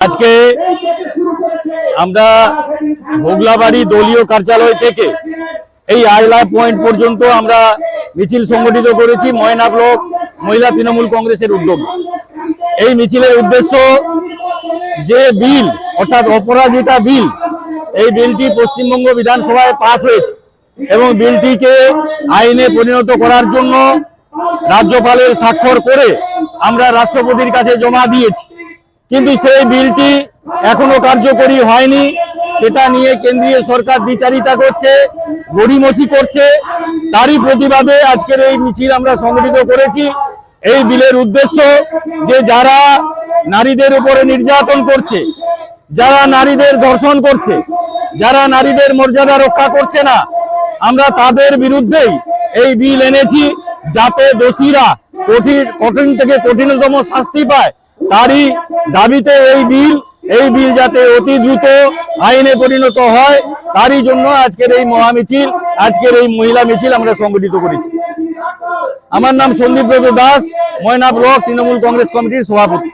আজকে আমরা হোগলাবাড়ি দলীয় কার্যালয় থেকে এই আইলা পয়েন্ট পর্যন্ত আমরা মিছিল সংগঠিত করেছি, ময়না ব্লক, মহিলা তৃণমূল কংগ্রেসের উদ্যোগ। এই মিছিলের উদ্দেশ্য যে বিল, অর্থাৎ অপরাজিতা বিল, এই বিলটি পশ্চিমবঙ্গ বিধানসভায় পাশ হয়েছে এবং বিলটিকে আইনে পরিণত করার জন্য রাজ্যপালের স্বাক্ষর করে আমরা রাষ্ট্রপতির কাছে জমা দিয়েছি। কিন্তু সেই বিলটি এখনও কার্যকরী হয়নি। সেটা নিয়ে কেন্দ্রীয় সরকার দ্বিচারিতা করছে, গড়িমসি করছে। তারই প্রতিবাদে আজকের এই মিছিল আমরা সংগঠিত করেছি। এই বিলের উদ্দেশ্য যে যারা নারীদের উপরে নির্যাতন করছে, যারা নারীদের ধর্ষণ করছে, যারা নারীদের মর্যাদা রক্ষা করছে না, আমরা তাদের বিরুদ্ধেই এই বিল এনেছি যাতে দোষীরা কঠিন কঠিন থেকে কঠিনতম শাস্তি পায়। তারই দাবিতে এই বিল এই বিল যাতে অতি দ্রুত আইনে পরিণত হয়, তারই জন্য আজকের এই মহামিছিল আজকের এই মহিলা মিছিল আমরা সংগঠিত করেছি। আমার নাম সন্দীপ দাস ময়না ব্লক তৃণমূল কংগ্রেস কমিটির সভাপতি।